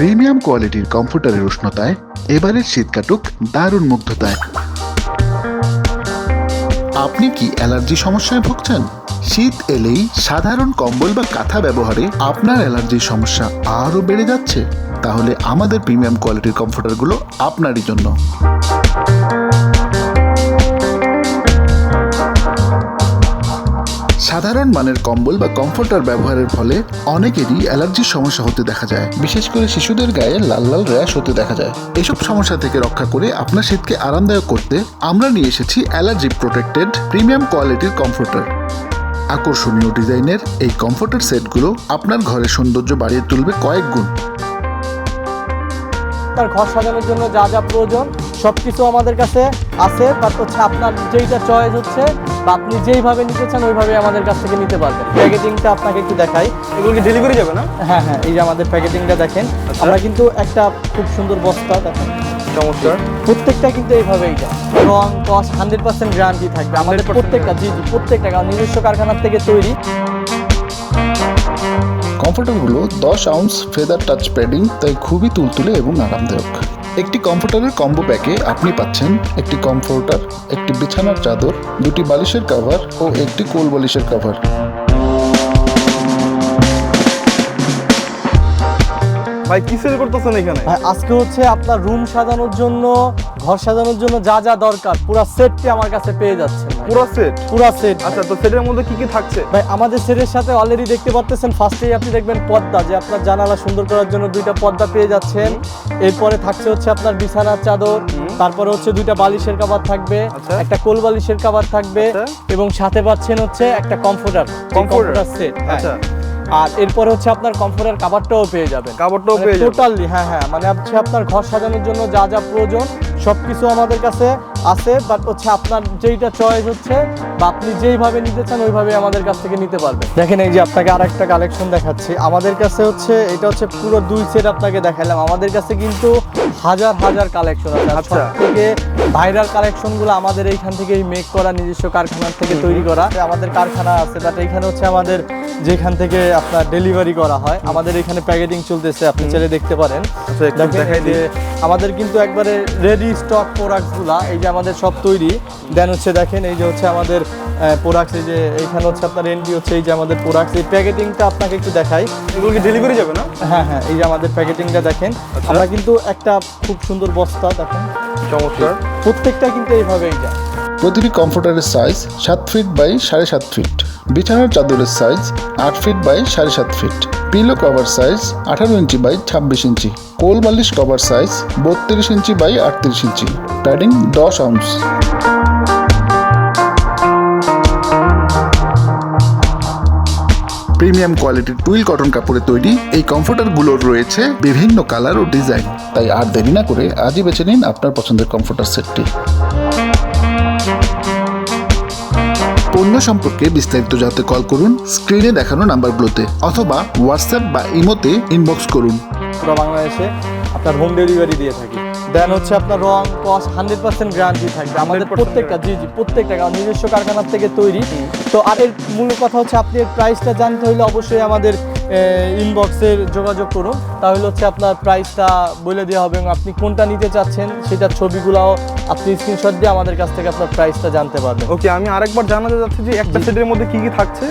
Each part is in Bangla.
প্রিমিয়াম কোয়ালিটির কমফোর্টারের উষ্ণতায় এবারের শীত কাটুক দারুণ মুগ্ধতায়। আপনি কি অ্যালার্জি সমস্যায় ভুগছেন? শীত এলেই সাধারণ কম্বল বা কাঁথা ব্যবহারে আপনার অ্যালার্জির সমস্যা আরও বেড়ে যাচ্ছে। তাহলে আমাদের প্রিমিয়াম কোয়ালিটির কমফোর্টারগুলো আপনারই জন্য। সাধারণ মানের কম্বল বা কমফোর্টার ব্যবহারের ফলে অনেকেরই অ্যালার্জির সমস্যা হতে দেখা যায়। বিশেষ করে শিশুদের গায়ে লাল লাল র্যাশ হতে দেখা যায়। এসব সমস্যা থেকে রক্ষা করে আপনার শীতকে আরামদায়ক করতে আমরা নিয়ে এসেছি অ্যালার্জি প্রোটেক্টেড প্রিমিয়াম কোয়ালিটির কমফোর্টার। আকর্ষণীয় ডিজাইনের এই কমফোর্টার সেটগুলো আপনার ঘরের সৌন্দর্য বাড়িয়ে তুলবে কয়েক গুণ। আপনার ঘর সাজানোর জন্য যা যা প্রয়োজন সব কিছু আমাদের কাছে আছে। বাট হচ্ছে আপনার যেইটা চয়েস হচ্ছে বা আপনি যেইভাবে নিতে চান ওইভাবে আমাদের কাছ থেকে নিতে পারবেন। প্যাকেজিংটা আপনাকে একটু দেখাই। এগুলো কি ডেলিভারি যাবে না? হ্যাঁ হ্যাঁ এই যে আমাদের প্যাকেজিংটা দেখেন। আমরা কিন্তু একটা খুব সুন্দর বস্তা দেখেন। চমৎকার। প্রত্যেকটা কিন্তু এইভাবে এইটা। রং কস হান্ড্রেড পার্সেন্ট গ্যারান্টি থাকবে। আমাদের প্রত্যেকটা জি জি প্রত্যেকটা কারণ নিজস্ব কারখানার থেকে তৈরি। কমফোর্টারগুলো দশ আউন্স ফেদার টাচ প্যাডিং তাই খুবই তুলতুলে এবং আরামদায়ক। একটি কমফোর্টারের কম্বো প্যাকে আপনি পাচ্ছেন একটি কমফোর্টার একটি বিছানার চাদর দুটি বালিশের কাভার ও একটি কোল বালিশের কাভার ভাই কিসের করতেছেন এখানে? ভাই, আজকে হচ্ছে আপনার রুম সাজানোর জন্য ঘর সাজানোর জন্য যা যা দরকার পুরো সেটটি আমার কাছে পেয়ে যাচ্ছে। পুরো সেট পুরো সেট আচ্ছা তো সেটের মধ্যে কি কি থাকছে? ভাই আমাদের সেটের সাথে অলরেডি দেখতে পারতেছেন ফার্স্টেই আপনি দেখবেন পর্দা যে আপনার জানালা সুন্দর করার জন্য দুইটা পর্দা পেয়ে যাচ্ছেন। এরপরে থাকছে হচ্ছে আপনার বিছানার চাদর তারপরে হচ্ছে দুইটা বালিশের কভার থাকবে আচ্ছা। একটা কোল বালিশের কভার থাকবে আচ্ছা। এবং সাথে পাচ্ছেন হচ্ছে একটা কমফোর্টার Comforter? সেট আচ্ছা। আর এরপরে হচ্ছে আপনার কমফোর্টের কাভারটাও পেয়ে যাবেন। কাপড়টাও পেয়ে যাবেন। টোটালি হ্যাঁ হ্যাঁ মানে হচ্ছে আপনার ঘর সাজানোর জন্য যা যা প্রয়োজন সবকিছু আমাদের কাছে আছে বাট হচ্ছে আপনার যেইটা চয়েস হচ্ছে বা আপনি যেইভাবে নিতে চান ওইভাবে আমাদের কাছ থেকে নিতে পারবেন। দেখেন এই যে আপনাকে আর একটা কালেকশন দেখাচ্ছি। আমাদের কাছে হচ্ছে এটা হচ্ছে পুরো দুই সেট আপনাকে দেখালাম। আমাদের কাছে কিন্তু হাজার হাজার কালেকশন আছে। আচ্ছা। সব থেকে ভাইরাল কালেকশনগুলো আমাদের এইখান থেকেই মেক করা নিজস্ব কারখানার থেকে তৈরি করা। আমাদের কারখানা আছে বাট এইখানে হচ্ছে আমাদের যেখান থেকে আপনার ডেলিভারি করা হয় আমাদের এখানে প্যাকেটিং চলতেছে আপনি চাইলে দেখতে পারেন। আচ্ছা, আমাদের কিন্তু একবারে রেডি স্টক প্রোডাক্টসগুলা এই যে আমাদের সব তৈরি। দেন হচ্ছে দেখেন এই যে হচ্ছে আমাদের প্রোডাক্টস এই যে এইখানে হচ্ছে আপনার এন্ট্রি হচ্ছে এই যে আমাদের প্রোডাক্টস এই প্যাকেটিংটা আপনাকে একটু দেখাই। এগুলো কি ডেলিভারি যাবে না? হ্যাঁ হ্যাঁ এই যে আমাদের প্যাকেটিংটা দেখেন। আচ্ছা। আমরা কিন্তু একটা খুব সুন্দর বস্তা দেখেন। চমৎকার। প্রত্যেকটা কিন্তু এইভাবেই যায় প্রতিটি কমফোর্টারের সাইজ সাত ফিট বাই সাড়ে সাত ফিট। বিছানার চাদরের সাইজ আট ফিট বাই সাড়ে সাত ফিট। পিলো কভার সাইজ আঠারো ইঞ্চি বাই ছাব্বিশ ইঞ্চি। কোল বালিশ কভার সাইজ বত্রিশ ইঞ্চি বাই আটত্রিশ ইঞ্চি। প্যাডিং দশ আউন্স। প্রিমিয়াম কোয়ালিটির টুইল কটন কাপড়ে তৈরি এই কমফোর্টারগুলোর রয়েছে বিভিন্ন কালার ও ডিজাইন। তাই আর দেরি না করে আজই বেছে নিন আপনার পছন্দের কমফোর্টার সেটটি। পণ্য সম্পর্কে বিস্তারিত জানতে কল করুন স্ক্রিনে দেখানো নাম্বারগুলোতে অথবা হোয়াটসঅ্যাপ বা ইমোতে ইনবক্স করুন। পুরো বাংলাদেশে আপনার হোম ডেলিভারি দিয়ে থাকি। দেন হচ্ছে আপনার রং কস হান্ড্রেড পার্সেন্ট গ্যারান্টি থাকবে। আমাদের প্রত্যেকটা জি জি প্রত্যেকটা কারণ নিজস্ব কারখানার থেকে তৈরি। তো আর এর মূল কথা হচ্ছে আপনি এর প্রাইসটা জানতে হলে অবশ্যই আমাদের ইনবক্সের যোগাযোগ করুন। তাহলে হচ্ছে আপনার প্রাইসটা বলে দেওয়া হবে এবং আপনি কোনটা নিতে চাচ্ছেন সেটার ছবিগুলাও আপনি স্ক্রিনশট দিয়ে আমাদের কাছ থেকে আপনার প্রাইসটা জানতে পারবেন। ওকে আমি আরেকবার জানাতে চাচ্ছি যে একটা সেটের মধ্যে কি কি থাকছে?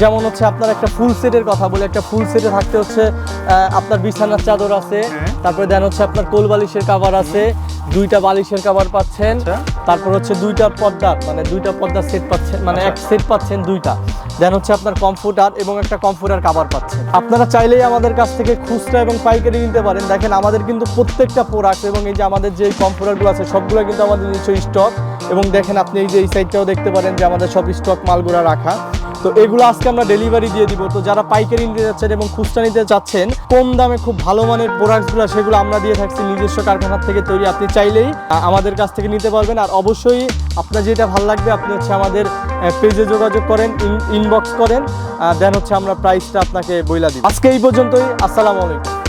যেমন হচ্ছে আপনার একটা ফুল সেটের কথা বলে একটা ফুল সেটে থাকতে হচ্ছে আপনার বিছানার চাদর আছে হ্যাঁ। তারপরে দেন হচ্ছে আপনার কোল বালিশের কাভার আছে দুইটা বালিশের কাভার পাচ্ছেন আচ্ছা। তারপর হচ্ছে দুইটা পর্দা মানে দুইটা পর্দা সেট পাচ্ছেন মানে এক সেট পাচ্ছেন দুইটা। দেন হচ্ছে আপনার কমফোর্টার এবং একটা কমফোর্টার কাবার পাচ্ছেন। আপনারা চাইলেই আমাদের কাছ থেকে খুচরা এবং পাইকারি নিতে পারেন। দেখেন, আমাদের কিন্তু প্রত্যেকটা প্রোডাক্ট এবং এই যে আমাদের যে কমফোর্টারগুলো আছে, সবগুলো কিন্তু আমাদের নিজস্ব স্টক এবং দেখেন, আপনি এই যে এই সাইডটাও দেখতে পারেন যে আমাদের সব স্টক মালগুলো রাখা। তো এগুলো আজকে আমরা ডেলিভারি দিয়ে দিব। তো যারা পাইকারি নিতে যাচ্ছেন এবং খুচরা নিতে চাচ্ছেন কম দামে খুব ভালো মানের প্রোডাক্টসগুলো সেগুলো আমরা দিয়ে থাকছি নিজস্ব কারখানার থেকে তৈরি। আপনি চাইলেই আমাদের কাছ থেকে নিতে পারবেন। আর অবশ্যই আপনার যেটা ভালো লাগবে, আপনি হচ্ছে আমাদের পেজে যোগাযোগ করেন ইনবক্স করেন। দেন হচ্ছে আমরা প্রাইসটা আপনাকে বইলা দিই আজকে এই পর্যন্তই। আসসালামু আলাইকুম।